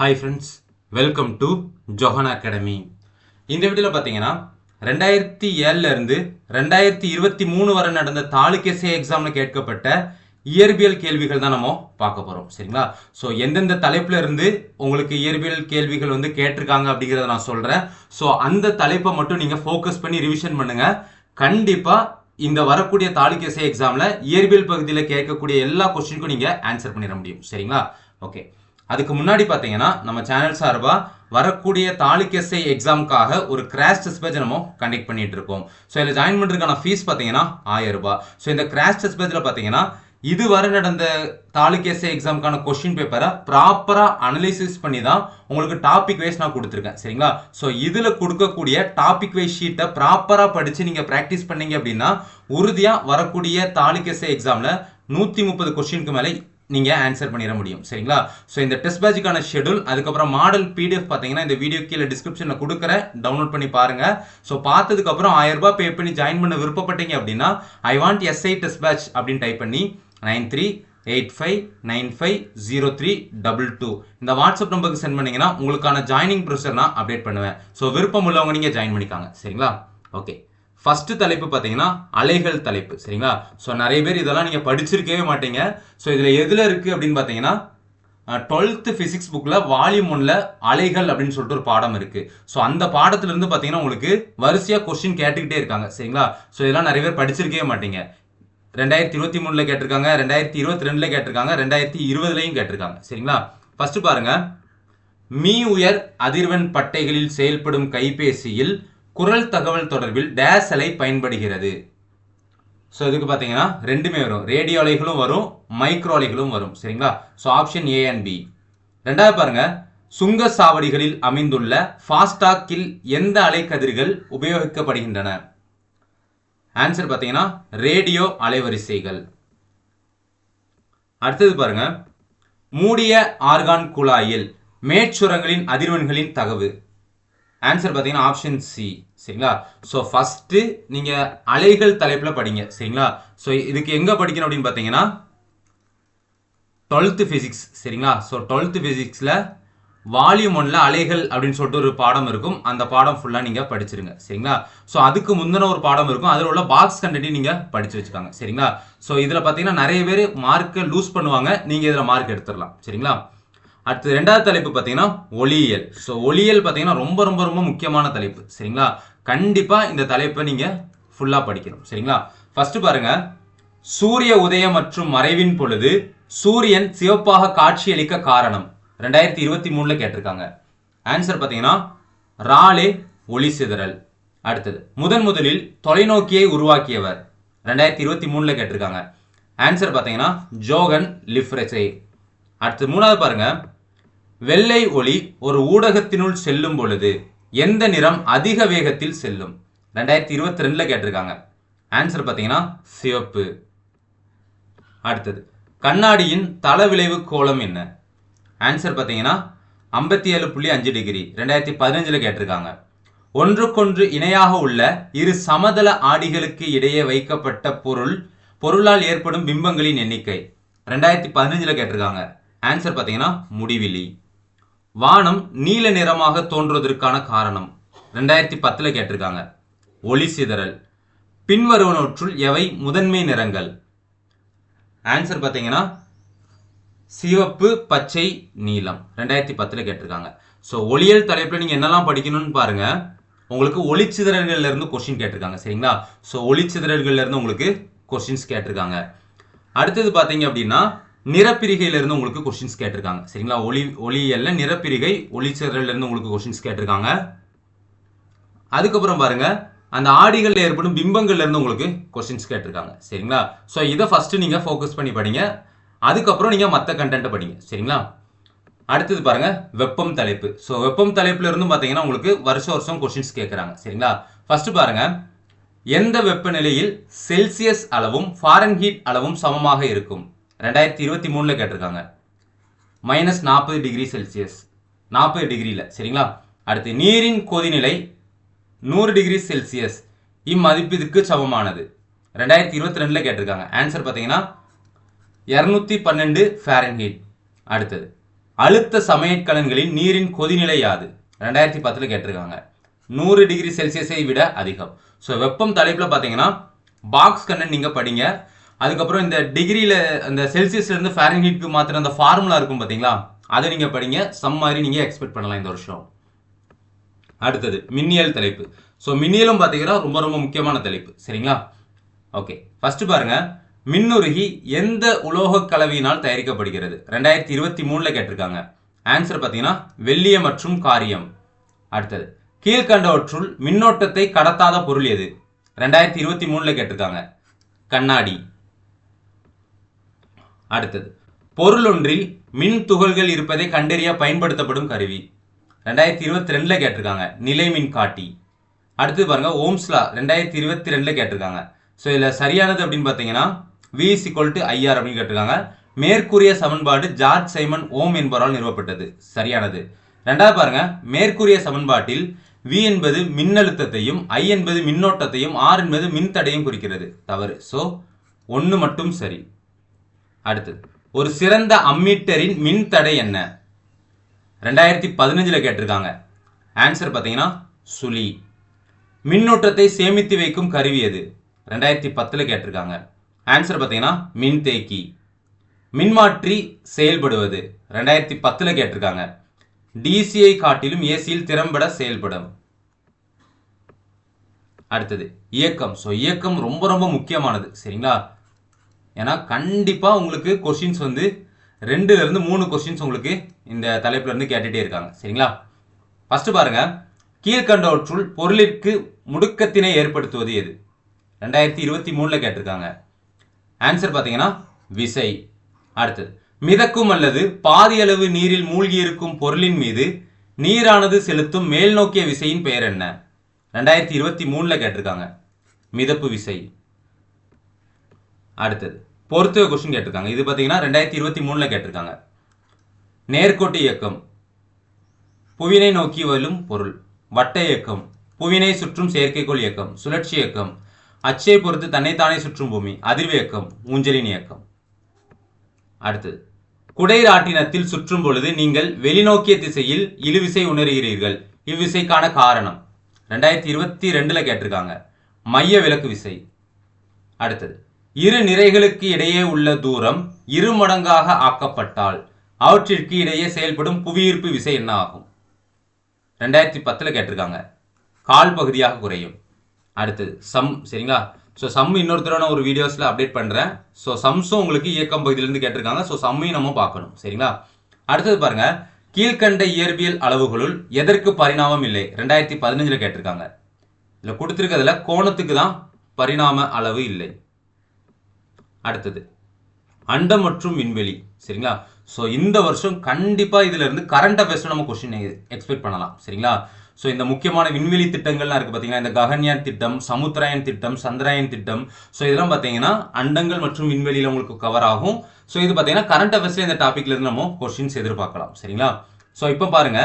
Hi friends welcome to Johan academy இந்த வீடியோவில் பார்த்தீங்கன்னா ரெண்டாயிரத்தி ஏழுலேருந்து ரெண்டாயிரத்தி இருபத்தி மூணு வரை நடந்த தாலுக்கேசே எக்ஸாமில் கேட்கப்பட்ட இயற்பியல் கேள்விகள் தான் நம்ம பார்க்க போகிறோம் சரிங்களா? ஸோ எந்தெந்த தலைப்பில் இருந்து உங்களுக்கு இயற்பியல் கேள்விகள் வந்து கேட்டிருக்காங்க அப்படிங்கிறத நான் சொல்கிறேன் ஸோ அந்த தலைப்பை மட்டும் நீங்கள் ஃபோக்கஸ் பண்ணி ரிவிஷன் பண்ணுங்கள் கண்டிப்பாக இந்த வரக்கூடிய தாலுக்கேசே எக்ஸாமில் இயற்பியல் பகுதியில் கேட்கக்கூடிய எல்லா கொஸ்டினுக்கும் நீங்கள் ஆன்சர் பண்ணிட முடியும் சரிங்களா? ஓகே அதுக்கு முன்னாடி பார்த்தீங்கன்னா நம்ம சேனல் சார்பாக வரக்கூடிய தாலுக்கெஸ்ஐ எக்ஸாமுக்காக ஒரு கிராஷ் டெஸ்ட் பேஜ் நம்ம கண்டக்ட் பண்ணிட்டு இருக்கோம் ஸோ இதில் ஜாயின் பண்ணுறதுக்கான ஃபீஸ் பார்த்தீங்கன்னா ஆயிரம் ரூபாய். ஸோ இந்த கிராஷ் டெஸ்ட் பேஜில் பார்த்தீங்கன்னா இதுவரை நடந்த தாலுக்கேசை எக்ஸாமுக்கான கொஸ்டின் பேப்பரை ப்ராப்பராக அனலிசிஸ் பண்ணி தான் உங்களுக்கு டாபிக் வைஸ் நான் கொடுத்துருக்கேன். சரிங்களா? ஸோ இதில் கொடுக்கக்கூடிய டாபிக் வைஸ் ஷீட்டை ப்ராப்பராக படித்து நீங்கள் ப்ராக்டிஸ் பண்ணீங்க அப்படின்னா உறுதியாக வரக்கூடிய தாலுக்கேசை எக்ஸாமில் நூற்றி முப்பது கொஸ்டினுக்கு மேலே நீங்கள் ஆன்சர் பண்ணிட முடியும். சரிங்களா? ஸோ இந்த டெஸ்ட் பேட்சுக்கான ஷெடியூல் அதுக்கப்புறம் மாடல் பிடிஎஃப் பார்த்தீங்கன்னா இந்த வீடியோ கீழே டிஸ்கிரிப்ஷனில் கொடுக்குறேன். டவுன்லோட் பண்ணி பாருங்கள் ஸோ பார்த்ததுக்கப்புறம் ஆயிரம் ரூபாய் பே பண்ணி ஜாயின் பண்ண விருப்பப்பட்டீங்க அப்படின்னா I want SI test batch அப்படின்னு டைப் பண்ணி nine three eight five nine five zero three double two இந்த வாட்ஸ்அப் நம்பருக்கு சென்ட் பண்ணீங்கன்னா உங்களுக்கான ஜாயினிங் ப்ரொசர் நான் அப்டேட் பண்ணுவேன். ஸோ விருப்பம் உள்ளவங்க நீங்கள் ஜாயின் பண்ணிக்காங்க. சரிங்களா? ஓகே ஃபஸ்ட்டு தலைப்பு பார்த்தீங்கன்னா அலைகள் தலைப்பு சரிங்களா? ஸோ நிறைய பேர் இதெல்லாம் நீங்கள் படிச்சிருக்கவே மாட்டீங்க. ஸோ இதில் எதில் இருக்குது அப்படின்னு பார்த்தீங்கன்னா டுவெல்த்து ஃபிசிக்ஸ் புக்கில் வால்யூம் ஒன்ல அலைகள் அப்படின்னு சொல்லிட்டு ஒரு பாடம் இருக்குது ஸோ அந்த பாடத்துலேருந்து பார்த்தீங்கன்னா உங்களுக்கு வரிசையாக கொஸ்டின் கேட்டுக்கிட்டே இருக்காங்க சரிங்களா? ஸோ இதெல்லாம் நிறைய பேர் படிச்சிருக்கவே மாட்டீங்க. ரெண்டாயிரத்தி இருபத்தி மூணில் கேட்டிருக்காங்க ரெண்டாயிரத்தி இருபத்தி ரெண்டில் கேட்டிருக்காங்க ரெண்டாயிரத்தி இருபதுலையும் கேட்டிருக்காங்க சரிங்களா? ஃபஸ்ட்டு பாருங்கள் மீ உயர் அதிர்வெண் பட்டைகளில் செயல்படும் கைபேசியில் குரல் தகவல் தொடர்பில் டேஸ் அலை பயன்படுகிறது. ஸோ இதுக்கு பார்த்தீங்கன்னா ரெண்டுமே வரும். ரேடியோ அலைகளும் வரும் மைக்ரோ அலைகளும் வரும். சரிங்களா? So option A and B ரெண்டாவது பாருங்க. சுங்க சாவடிகளில் அமைந்துள்ள ஃபாஸ்டாக்கில் எந்த அலைக்கதிர்கள் உபயோகிக்கப்படுகின்றன? ஆன்சர் பார்த்தீங்கன்னா ரேடியோ அலைவரிசைகள். அடுத்தது பாருங்க. மூடிய ஆர்கான் குழாயில் மேற்சுரங்களின் அதிர்வெண்களின் தகவு. ஆன்சர் பார்த்தீங்கன்னா ஆப்ஷன் சி சரிங்களா? ஸோ ஃபஸ்ட்டு நீங்கள் அலைகள் தலைப்பில் படிங்க சரிங்களா? ஸோ இதுக்கு எங்கே படிக்கணும் அப்படின்னு பார்த்தீங்கன்னா டுவெல்த்து ஃபிசிக்ஸ் சரிங்களா? ஸோ டுவெல்த்து ஃபிசிக்ஸில் வால்யூம் ஒன்ல அலைகள் அப்படின்னு சொல்லிட்டு ஒரு பாடம் இருக்கும். அந்த பாடம் ஃபுல்லாக நீங்கள் படிச்சிருங்க சரிங்களா? ஸோ அதுக்கு முந்தின ஒரு பாடம் இருக்கும். அதில் உள்ள பாக்ஸ் கண்டென்ட்டையும் நீங்கள் படிச்சு வச்சுக்காங்க சரிங்களா? ஸோ இதில் பார்த்தீங்கன்னா நிறைய பேர் மார்க்கை லூஸ் பண்ணுவாங்க. நீங்கள் இதில் மார்க் எடுத்துடலாம் சரிங்களா? அடுத்து ரெண்டாவது தலைப்பு பார்த்தீங்கன்னா ஒளியியல். ஸோ ஒளியியல் பார்த்தீங்கன்னா ரொம்ப ரொம்ப ரொம்ப முக்கியமான தலைப்பு. சரிங்களா? கண்டிப்பாக இந்த தலைப்பை நீங்கள் ஃபுல்லாக படிக்கணும். சரிங்களா? ஃபஸ்ட்டு பாருங்க. சூரிய உதயம் மற்றும் மறைவின் பொழுது சூரியன் சிவப்பாக காட்சியளிக்க காரணம். ரெண்டாயிரத்தி இருபத்தி மூணில் கேட்டிருக்காங்க. ஆன்சர் பார்த்தீங்கன்னா ராலே ஒளி சிதறல். அடுத்தது முதன் முதலில் தொலைநோக்கியை உருவாக்கியவர். ரெண்டாயிரத்தி இருபத்தி மூணில் கேட்டிருக்காங்க. ஆன்சர் பார்த்தீங்கன்னா ஜோகன் லிஃப்ரெசே. அடுத்து மூணாவது பாருங்க. வெள்ளை ஒளி ஒரு ஊடகத்தினுள் செல்லும் பொழுது எந்த நிறம் அதிக வேகத்தில் செல்லும்? ரெண்டாயிரத்தி இருபத்தி ரெண்டில் கேட்டிருக்காங்க. ஆன்சர் பார்த்தீங்கன்னா சிவப்பு. அடுத்தது கண்ணாடியின் தள விளைவு கோலம் என்ன? ஆன்சர் பார்த்தீங்கன்னா ஐம்பத்தி ஏழு புள்ளி அஞ்சு டிகிரி ரெண்டாயிரத்தி பதினஞ்சில் கேட்டிருக்காங்க. ஒன்றுக்கொன்று இணையாக உள்ள இரு சமதள ஆடிகளுக்கு இடையே வைக்கப்பட்ட பொருள் பொருளால் ஏற்படும் பிம்பங்களின் எண்ணிக்கை. ரெண்டாயிரத்தி பதினஞ்சில் கேட்டிருக்காங்க. ஆன்சர் பார்த்தீங்கன்னா முடிவிலி. வானம் நீல நிறமாக தோன்றுவதற்கான காரணம். ரெண்டாயிரத்தி பத்தில் கேட்டிருக்காங்க. ஒளி சிதறல். பின்வருவனவற்றுள் எவை முதன்மை நிறங்கள்? ஆன்சர் பார்த்தீங்கன்னா சிவப்பு பச்சை நீலம். ரெண்டாயிரத்தி பத்தில் கேட்டிருக்காங்க. ஸோ ஒளியல் தலைப்பில் நீங்கள் என்னெல்லாம் படிக்கணும்னு பாருங்க. உங்களுக்கு ஒளிச்சிதறல்கள்ல இருந்து கொஸ்டின் கேட்டிருக்காங்க. சரிங்களா? ஸோ ஒளிச்சிதறல்கள்லேருந்து உங்களுக்கு கொஸ்டின்ஸ் கேட்டிருக்காங்க. அடுத்தது பார்த்தீங்க அப்படின்னா நிறப்பிரிகையிலிருந்து உங்களுக்கு கொஸ்டின்ஸ் கேட்டிருக்காங்க. சரிங்களா? ஒளி ஒளியல்ல நிறப்பிரிகை ஒளிச்சிதறல்ல உங்களுக்கு கொஸ்டின்ஸ் கேட்டிருக்காங்க. அதுக்கப்புறம் பாருங்க அந்த ஆடிகளில் ஏற்படும் பிம்பங்கள்ல இருந்து உங்களுக்கு கொஸ்டின்ஸ் கேட்டிருக்காங்க. சரிங்களா? ஸோ இதை ஃபர்ஸ்ட் நீங்க ஃபோக்கஸ் பண்ணி படிங்க. அதுக்கப்புறம் நீங்க மற்ற கண்டென்ட்டை படிங்க. சரிங்களா? அடுத்தது பாருங்க வெப்பம் தலைப்பு. ஸோ வெப்பம் தலைப்புல இருந்து பார்த்தீங்கன்னா உங்களுக்கு வருஷம் வருஷம் கொஸ்டின்ஸ் கேட்குறாங்க. சரிங்களா? ஃபர்ஸ்ட் பாருங்க எந்த வெப்பநிலையில் செல்சியஸ் அளவும் ஃபாரன்ஹீட் அளவும் சமமாக இருக்கும்? ரெண்டாயிரத்தி இருபத்தி மூணில் கேட்டிருக்காங்க. மைனஸ் நாற்பது டிகிரி செல்சியஸ் நாற்பது டிகிரியில் சரிங்களா? அடுத்து நீரின் கொதிநிலை நூறு டிகிரி செல்சியஸ் இம்மதிப்பிற்கு சமமானது. ரெண்டாயிரத்தி இருபத்தி ரெண்டில் கேட்டிருக்காங்க. ஆன்சர் பார்த்தீங்கன்னா இரநூத்தி பன்னெண்டு ஃபேரன்ஹீட் அடுத்தது அழுத்த சமையற்கலன்களின் நீரின் கொதிநிலை யாது? ரெண்டாயிரத்தி பத்தில் கேட்டிருக்காங்க. நூறு டிகிரி செல்சியஸை விட அதிகம். ஸோ வெப்பம் தலைப்பில் பார்த்தீங்கன்னா பாக்ஸ் கண்ணன் நீங்கள் படிங்க. அதுக்கப்புறம் இந்த டிகிரியில் இந்த செல்சியஸ்லேருந்து ஃபேரன்ஹீட்க்கு மாத்திர அந்த ஃபார்முலா இருக்கும் பார்த்தீங்களா அதை நீங்கள் படிங்க. சம் மாதிரி நீங்கள் எக்ஸ்பெக்ட் பண்ணலாம் இந்த வருஷம். அடுத்தது மின்னியல் தலைப்பு. ஸோ மின்னியலும் பார்த்தீங்கன்னா ரொம்ப ரொம்ப முக்கியமான தலைப்பு. சரிங்களா? ஓகே ஃபர்ஸ்ட் பாருங்க. மின்னுருகி எந்த உலோக கலவையினால் தயாரிக்கப்படுகிறது? ரெண்டாயிரத்தி இருபத்தி மூணில் கேட்டிருக்காங்க. ஆன்சர் பார்த்தீங்கன்னா வெள்ளிய மற்றும் காரியம். அடுத்தது கீழ்கண்டவற்றுள் மின்னோட்டத்தை கடத்தாத பொருள் எது? ரெண்டாயிரத்தி இருபத்தி மூணில் கேட்டிருக்காங்க. கண்ணாடி. அடுத்தது. பொருளொன்றில் மின் துகள்கள் இருப்பதை கண்டறிய பயன்படுத்தப்படும் கருவி. ரெண்டாயிரத்தி இருபத்தி ரெண்டில் கேட்டிருக்காங்க நிலை மின் காட்டி அடுத்து பாருங்கள் ஓம்ஸ்லா ரெண்டாயிரத்தி இருபத்தி ரெண்டில் கேட்டிருக்காங்க. ஸோ இதில் சரியானது அப்படின்னு பார்த்தீங்கன்னா வி இஸ் டு ஐஆர் அப்படின்னு கேட்டிருக்காங்க. மேற்கூறிய சமன்பாடு ஜார்ஜ் சைமன் ஓம் என்பவரால் நிறுவப்பட்டது. சரியானது. ரெண்டாவது பாருங்க மேற்கூறிய சமன்பாட்டில் வி என்பது மின்னழுத்தத்தையும் ஐ என்பது மின்னோட்டத்தையும் ஆர் என்பது மின்தடையும் குறிக்கிறது. தவறு. ஸோ ஒன்று மட்டும் சரி. அடுத்தது. ஒரு சிறந்த அம்மீட்டரின் மின்தடை என்ன? ரெண்டாயிரத்தி பதினஞ்சில் கேட்டிருக்காங்க. ஆன்சர் பார்த்தீங்கன்னா சுழி. மின்னூட்டத்தை சேமித்து வைக்கும் கருவி எது? ரெண்டாயிரத்தி பத்தில் கேட்டிருக்காங்க. ஆன்சர் பார்த்தீங்கன்னா மின்தேக்கி மின்மாற்றி செயல்படுவது. ரெண்டாயிரத்தி பத்தில் கேட்டிருக்காங்க. டிசிஐ காட்டிலும் ஏசியில் திறம்பட செயல்படும். அடுத்தது இயக்கம். ஸோ இயக்கம் ரொம்ப ரொம்ப முக்கியமானது. சரிங்களா? ஏன்னா கண்டிப்பாக உங்களுக்கு கொஷின்ஸ் வந்து ரெண்டுலேருந்து மூணு கொஸ்டின்ஸ் உங்களுக்கு இந்த தலைப்புலேருந்து இருந்து இருக்காங்க. சரிங்களா? ஃபஸ்ட்டு பாருங்கள் கீழ்கண்டவற்றுள் பொருளிற்கு முடுக்கத்தினை ஏற்படுத்துவது எது? ரெண்டாயிரத்தி இருபத்தி மூணில் கேட்டிருக்காங்க. ஆன்சர் பார்த்தீங்கன்னா விசை. அடுத்தது மிதக்கும் அல்லது பாதி அளவு நீரில் மூழ்கி இருக்கும் பொருளின் மீது நீரானது செலுத்தும் மேல் நோக்கிய விசையின் பெயர் என்ன? ரெண்டாயிரத்தி இருபத்தி மூணில் கேட்டிருக்காங்க. மிதப்பு விசை. அடுத்தது. பொறுத்துக கொஸ்டின் கேட்டிருக்காங்க. இது பார்த்தீங்கன்னா ரெண்டாயிரத்தி இருபத்தி மூணில் கேட்டிருக்காங்க. நேர்கோட்டு இயக்கம். புவினை நோக்கி வரும் பொருள். வட்ட இயக்கம். புவினை சுற்றும் செயற்கைக்கோள் இயக்கம். சுழற்சி இயக்கம். அச்சை பொறுத்து தன்னைத்தானே சுற்றும் பூமி. அதிர்வு இயக்கம். ஊஞ்சலின் இயக்கம். அடுத்தது. குடைராட்டினத்தில் சுற்றும் பொழுது நீங்கள் வெளிநோக்கிய திசையில் இழுவிசை உணர்கிறீர்கள். இவ்விசைக்கான காரணம். ரெண்டாயிரத்தி இருபத்தி ரெண்டில் கேட்டிருக்காங்க. மைய விலக்கு விசை. அடுத்தது. இரு நிறைகளுக்கு இடையே உள்ள தூரம் இரு மடங்காக ஆக்கப்பட்டால் அவற்றிற்கு இடையே செயல்படும் புவியீர்ப்பு விசை என்ன ஆகும்? ரெண்டாயிரத்தி பத்தில் கேட்டிருக்காங்க. கால் பகுதியாக குறையும். அடுத்தது சம் சரிங்களா? ஸோ சம் இன்னொருத்தரான ஒரு வீடியோஸில் அப்டேட் பண்ணுறேன் ஸோ சம்ஸும் உங்களுக்கு இயக்கம் பகுதியிலேருந்து கேட்டிருக்காங்க. ஸோ சம்மையும் நம்ம பார்க்கணும் சரிங்களா? அடுத்தது பாருங்க கீழ்கண்ட இயற்பியல் அளவுகளுள் எதற்கு பரிணாமம் இல்லை? ரெண்டாயிரத்தி பதினஞ்சில் கேட்டிருக்காங்க. இதில் கொடுத்துருக்கிறதுல கோணத்துக்கு தான் பரிணாம அளவு இல்லை. அடுத்தது. அண்டம் மற்றும் விண்வெளி சரிங்களா? ஸோ இந்த வருஷம் கண்டிப்பாக இதில் இருந்து கரண்ட் அஃபேர்ஸ் நம்ம கொஸ்டின் எக்ஸ்பெக்ட் பண்ணலாம் சரிங்களா? ஸோ இந்த முக்கியமான விண்வெளி திட்டங்கள்லாம் இருக்குது பார்த்தீங்கன்னா இந்த ககன்யான் திட்டம் சமுத்திராயன் திட்டம் சந்திராயன் திட்டம். ஸோ இதெல்லாம் பார்த்தீங்கன்னா அண்டங்கள் மற்றும் விண்வெளியில் உங்களுக்கு கவர் ஆகும். ஸோ இது பார்த்தீங்கன்னா கரண்ட் அஃபேர்ஸில் இந்த டாபிக்ல இருந்து நம்ம கொஸ்டின்ஸ் எதிர்பார்க்கலாம் சரிங்களா? ஸோ இப்போ பாருங்க.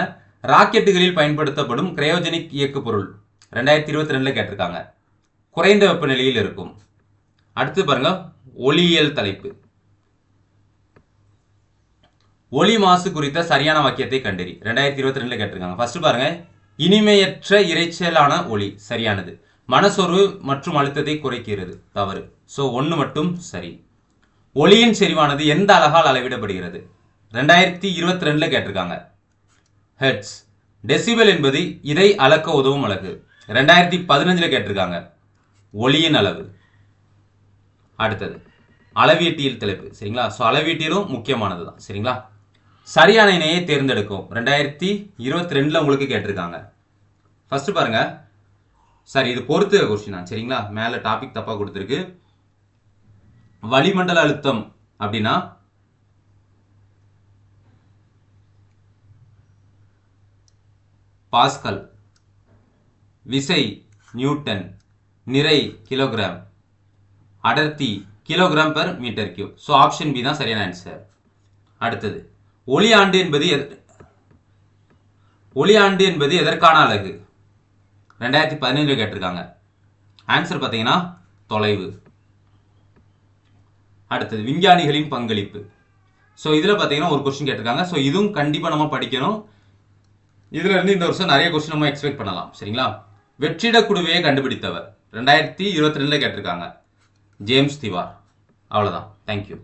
ராக்கெட்டுகளில் பயன்படுத்தப்படும் கிரையோஜெனிக் இயக்கு பொருள் ரெண்டாயிரத்தி இருபத்தி ரெண்டில் கேட்டிருக்காங்க. குறைந்த வெப்பநிலையில் இருக்கும். அடுத்து பாருங்க ஒளியியல் தலைப்பு. ஒளி மாசு குறித்த சரியான வாக்கியத்தை கண்டறி. ரெண்டாயிரத்தி இருபத்தி ரெண்டுல கேட்டிருக்காங்க. ஃபர்ஸ்ட் பாருங்க இனிமையற்ற இரைச்சலான ஒளி சரியானது. மனசொரு மற்றும் அழுத்தத்தை குறைக்கிறது. தவறு. ஸோ ஒன்று மட்டும் சரி. ஒளியின் செறிவானது எந்த அழகால் அளவிடப்படுகிறது? ரெண்டாயிரத்தி இருபத்தி ரெண்டுல கேட்டிருக்காங்க. ஹெட்ஸ் டெசிபல் என்பது இதை அளக்க உதவும் அழகு ரெண்டாயிரத்தி பதினஞ்சில் கேட்டிருக்காங்க. ஒளியின் அளவு. அடுத்தது. அளவீட்டியல் தலைப்பு சரிங்களா? ஸோ அளவீட்டியலும் முக்கியமானது தான் சரிங்களா? சரியான இணையை தேர்ந்தெடுக்கும். ரெண்டாயிரத்தி இருபத்தி ரெண்டில் உங்களுக்கு கேட்டிருக்காங்க. ஃபர்ஸ்ட் பாருங்க. சரி இது பொறுத்து கொஸ்டின் தான் சரிங்களா? மேலே டாபிக் தப்பாக கொடுத்துருக்கு. வளிமண்டல அழுத்தம் அப்படின்னா? பாஸ்கல். விசை நியூட்டன். நிறை கிலோகிராம். அடர்த்தி kilogram per metre cube so option B தான் சரியான ஆன்சர் அடுத்தது ஒளி ஆண்டு என்பது ஒளி ஆண்டு என்பது எதற்கான அழகு ரெண்டாயிரத்தி பதினேழு கேட்டிருக்காங்க. ஆன்சர் பார்த்தீங்கன்னா தொலைவு. அடுத்தது விஞ்ஞானிகளின் பங்களிப்பு. ஸோ இதில் பார்த்தீங்கன்னா ஒரு கொஸ்டின் கேட்டிருக்காங்க. ஸோ இதுவும் கண்டிப்பாக நம்ம படிக்கணும். இதில் இருந்து இந்த வருஷம் நிறைய கொஸ்டின் நம்ம எக்ஸ்பெக்ட் பண்ணலாம். சரிங்களா? வெற்றிட குழுவையை கண்டுபிடித்தவர். ரெண்டாயிரத்தி இருபத்தி ரெண்டில் கேட்டிருக்காங்க. James Dewar. அவ்வளோதான் தேங்க்யூ